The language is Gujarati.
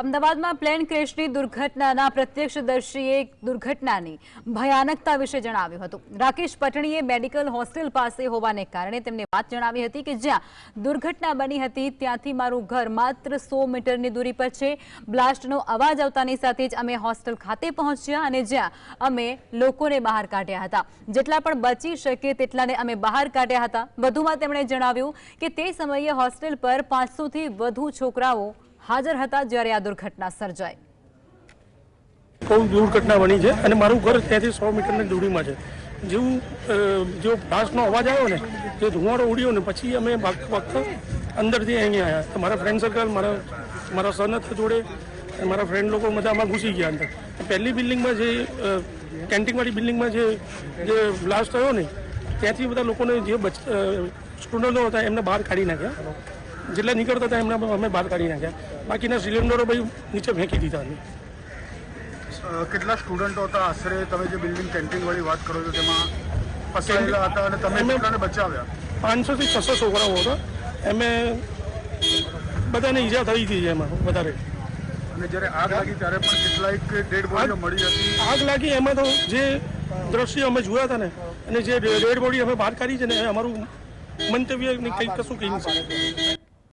અમદાવાદમાં પ્લેન ક્રેશની દુર્ઘટનાના પ્રત્યક્ષદર્શીએ દુર્ઘટનાની ભયાનકતા વિશે જણાવ્યું હતું. રાકેશ પટણીએ મેડિકલ હોસ્ટેલ પાસે હોવાને કારણે તેમને વાત જણાવી હતી કે જ્યાં દુર્ઘટના બની હતી, ત્યાંથી મારું ઘર માત્ર સો મીટરની દૂરી પર છે. બ્લાસ્ટનો અવાજ આવતાની સાથે જ અમે હોસ્ટેલ ખાતે પહોંચ્યા અને જ્યાં અમે લોકોને બહાર કાઢ્યા હતા. જેટલા પણ બચી શકે તેટલાને અમે બહાર કાઢ્યા હતા. વધુમાં તેમણે જણાવ્યું કે તે સમયે હોસ્ટેલ પર પાંચસોથી વધુ છોકરાઓ હાજર હતા જ્યારે આ દુર્ઘટના સર્જાઈ. બહુ દુર્ઘટના બની છે અને મારું ઘર ત્યાંથી સો મીટરની દૂરીમાં છે. જેવું જો બ્લાસ્ટનો અવાજ આવ્યો ને, જે ધુમાડો ઉડ્યો ને, પછી અમે ભાગતા અંદરથી અહીંયા આવ્યા. મારા ફ્રેન્ડ સર્કલ મારા મારા સન જોડે મારા ફ્રેન્ડ લોકો બધા આમાં ઘૂસી ગયા અંદર. પહેલી બિલ્ડિંગમાં જે કેન્ટીનવાળી બિલ્ડિંગમાં જે જે બ્લાસ્ટ થયો ને, ત્યાંથી બધા લોકોને જે સ્ટુડન્ટો હતા એમને બહાર કાઢી નાખ્યા. જેટલા નીકળતા હતા એમના અમે બહાર કાઢી નાખ્યા. બાકીના સિલિન્ડરો ભાઈ નીચે ફેંકી દીધા અમે. કેટલા સ્ટુડન્ટો હતા? આશરે તમે જે બિલ્ડિંગ કેન્ટીન વાળી વાત કરો છો તેમાં ફસાયેલા હતા અને તમે કેટલાને બચાવ્યા? પાંચસોથી છસો છોકરાઓ હતા. એમે બધાને ઈજા થઈ હતી એમાં વધારે. અને જ્યારે આગ લાગી ત્યારે પણ કેટલાક ડેડ બોડીઓ મળી હતી. આગ લાગી એમાં તો જે દ્રશ્ય અમે જોયા હતા ને અને જે ડેડ બોડી અમે બહાર કાઢી છે ને એ અમારું મંતવ્ય કંઈક કશું કહી શકે